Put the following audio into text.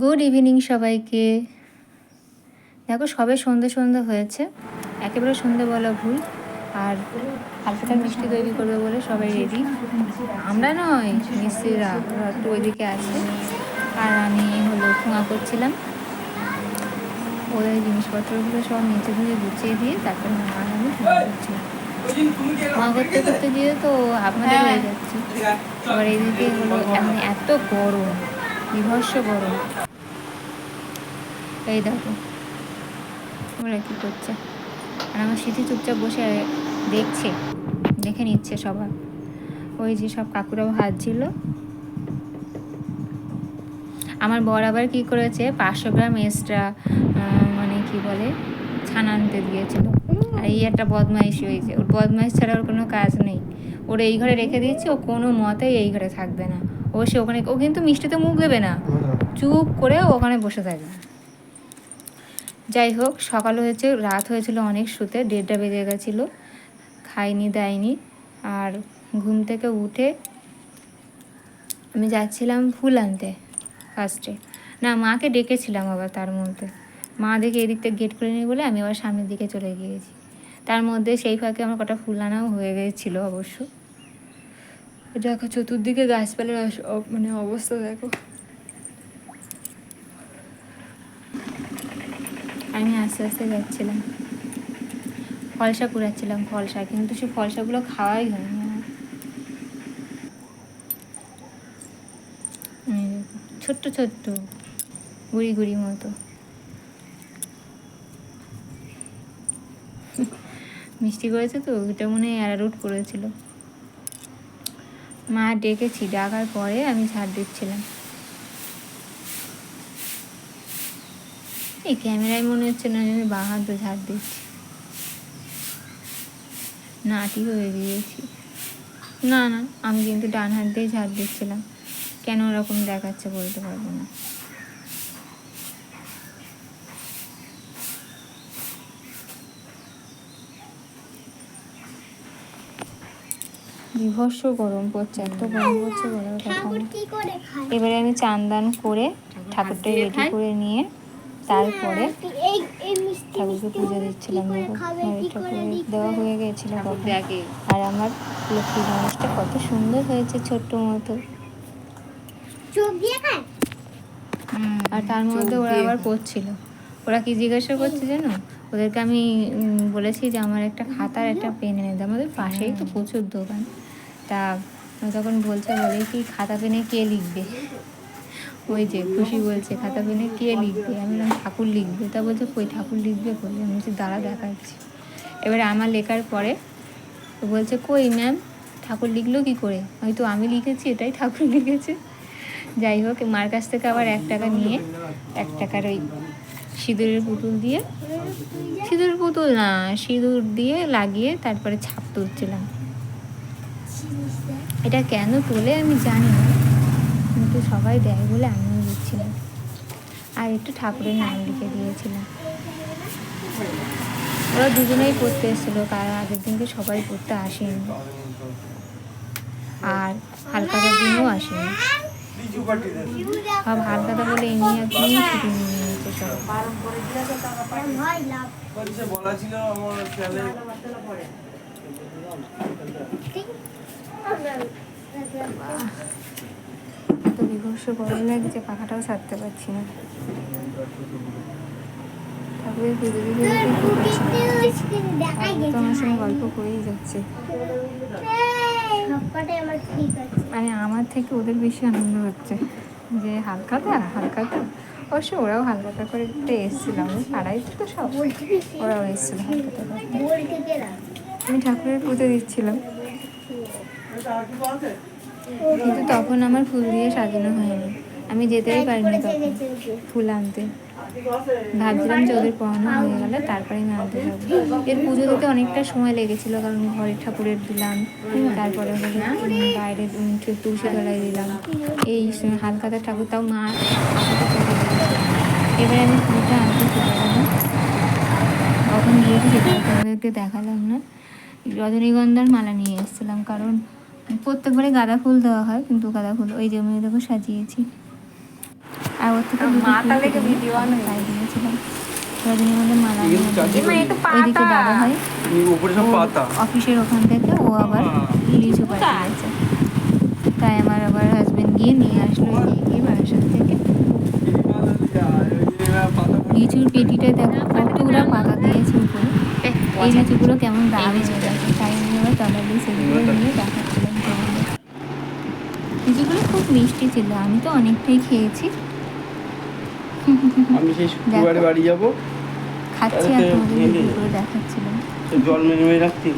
Good evening সবাইকে। দেখো সবে সন্ধে সন্ধে হয়েছে। একেবারে সন্ধে বলা ভুল। আর হালকাটা মিষ্টি তৈরি করবে বলে সবাই রেডি আমরা নয় মিস্ত্রিরা একটু ওইদিকে আছে। আর আমি হলো খোঁয়া করছিলাম। ওদের জিনিসপত্রগুলো সব নিচে ধুয়ে গুছিয়ে দিয়ে তারপরে মা আমি খোঁয়া করছিলাম খোঁয়া করতে করতে গিয়ে তো আপনাদের হয়ে যাচ্ছে। আবার এদিকে হলো এত গরম, বিভৎস গরম। এই দেখো। ওরা কী করছে? আর আমার স্মৃতি চুপচাপ বসে দেখছে দেখে নিচ্ছে সবার। ওই যে সব কাকুরাও হাজছিল আমার বর আবার কী করেছে? পাঁচশো গ্রাম এক্সট্রা মানে কি বলে? ছানা আনতে দিয়েছিল। আর এই একটা বদমাইশি হয়েছে ওর বদমাইশ ছাড়া ওর কোনো কাজ নেই। ওর এই ঘরে রেখে দিয়েছে ও কোনো মতেই এই ঘরে থাকবে না। ও সে ওখানে ও কিন্তু মিষ্টিতে মুখ দেবে না। চুপ করে ওখানে বসে থাকবে। যাই হোক, সকাল হয়েছে, রাত হয়েছিল অনেক শুতে, দেড়টা বেজে গেছিল, খাইনি, দেয়নি, আর ঘুম থেকে উঠে আমি যাচ্ছিলাম ফুল আনতে ফার্স্টে না, মাকে ডেকেছিলাম আবার তার মধ্যে। মা দেখে এদিক থেকে গেট করে নিয়ে বলে আমি আবার সামনের দিকে চলে গিয়েছি। তার মধ্যে সেই ফাঁকে আমার কটা ফুল আনাও হয়ে গিয়েছিল অবশ্য। দেখো, চতুর্দিকে গাছপালার মানে অবস্থা, দেখো। আমি আস্তে আস্তে যাচ্ছিলাম। ফলসা কুড়াচ্ছিলাম, ফলসা, কিন্তু সে ফলসাগুলো খাওয়াই হয়নি ছোট্ট ছোট্ট গুড়ি গুড়ি মতো। মিষ্টি করেছে তো ওইটা মনে হয় অ্যারারুট করেছিল। মা ডেকেছি, ডাকার পরে আমি ঝাড় দিচ্ছিলাম। এই ক্যামেরায় মনে হচ্ছে না আমি বাঁ হাত ঝাড় দিচ্ছি। নাটি হয়ে গিয়েছি। না না আমি কিন্তু ডান হাত দিয়ে ঝাড় দিচ্ছিলাম। কেন ওরকম দেখাচ্ছে বলতে পারব না। বিভৎস গরম পড়ছে এত গরম পড়ছে বলার কথা ঠাকুর না কি করে খায় এবারে আমি চান্দান করে ঠাকুরটা রেডি করে নিয়ে তারপরে ঠাকুরকে পুজো দিচ্ছিলাম করে দিতে দেওয়া হয়ে গেছিল আর আমার লক্ষ্মী গণেশটা কত সুন্দর হয়েছে ছোট্ট মতো। দিয়ে আর তার মধ্যে ওরা আবার করছিল। ওরা কি জিজ্ঞাসা করছে জানো? ওদেরকে আমি বলেছি যে আমার একটা খাতার একটা পেন এনে দাও। আমাদের পাশেই তো প্রচুর দোকান। তা তখন বলছে বলে কি খাতা পেনে কে লিখবে? ওই যে খুশি বলছে, খাতা পেনে কে লিখবে? আমি বললাম, ঠাকুর লিখবে। তা বলছে, কই ঠাকুর লিখবে কই? আমি বলছি, দাঁড়া, দেখাচ্ছি। এবারে আমার লেখার পরে বলছে, কই ম্যাম ঠাকুর লিখলো কি করে? হয়তো আমি লিখেছি, এটাই ঠাকুর লিখেছে। যাই হোক, মার কাছ থেকে আবার এক টাকা নিয়ে, এক টাকার ওই সিঁদুরের পুতুল দিয়ে, সিঁদুর পুতুল না, সিঁদুর দিয়ে লাগিয়ে তারপরে ছাপ তুলছিলাম। এটা কেন তোলে আমি জানি না। কিন্তু সবাই দেয় বলে আমিও দিচ্ছিলাম। আর একটু ঠাকুরের নাম লিখে দিয়েছিলাম। ওরা দুজনেই পড়তে এসেছিল, কারণ আগের দিনকে সবাই পড়তে আসেনি। আর হালকাটার দিনও আসেনি। সব হালকাটা বলে এমনি একদমই ছুটি নিয়ে নিয়েছে সব। বিভৎস গরম লাগছে পাখাটাও ছাড়তে পারছি না। ঠাকুরের পুজো দিতে দিতে দেখাই তো আমার সঙ্গে গল্প করেই যাচ্ছে। মানে আমার থেকে ওদের বেশি আনন্দ হচ্ছে। যে হালকাটা হালকাটা। অবশ্য ওরাও হালকাটা করে একটু এসেছিল। আমি পাড়াই তো সব। ওরাও এসেছিল আমি ঠাকুরের পুজো দিচ্ছিলাম। কিন্তু তখন আমার ফুল দিয়ে সাজানো হয়নি। আমি যেতেই পারিনি তখন ফুল আনতে। ভাবছিলাম যে ওদের পড়ানো হয়ে গেলে তারপরে আমি আনতে যাব। এর পুজো দিতে অনেকটা সময় লেগেছিল, কারণ ঘরে ঠাকুরের দিলাম, তারপরে বাইরে তুলসী তলায় দিলাম। এই হালকাতা ঠাকুর, তাও মা। এবারে আমি ফুলটা আনতে চলে কখন সেটা তোমাদেরকে দেখালাম না। রজনীগন্ধার মালা নিয়ে এসেছিলাম, কারণ প্রত্যেকবারে গাঁদা ফুল দেওয়া হয় কিন্তু গাঁদা ফুল ওই জমি দেখো সাজিয়েছি। আর ওর থেকে নিয়ে দিয়েছিলাম। নিয়ে। দাদা পাতা। অফিসের ওখান থেকে ও আবার লিচু পাঠিয়েছে তাই? আমার আবার হাজবেন্ড গিয়ে নিয়ে আসলো নিয়ে গিয়ে বারাসাত থেকে। লিচুর পেটিটা দেখো কতগুলো পাতা দিয়েছে উপরে। এই লিচুগুলো কেমন দাম হয়ে গেছে। তাই আমি এবার তলালি সেগুলো নিয়ে তোমাদের লিচুগুলো খুব মিষ্টি ছিল আমি তো অনেকটাই খেয়েছি। আমি সেই শুক্রবারে বাড়ি যাব। খাচ্ছি আর তোমাদের দেখাচ্ছিলাম। জল মেনে রাখতে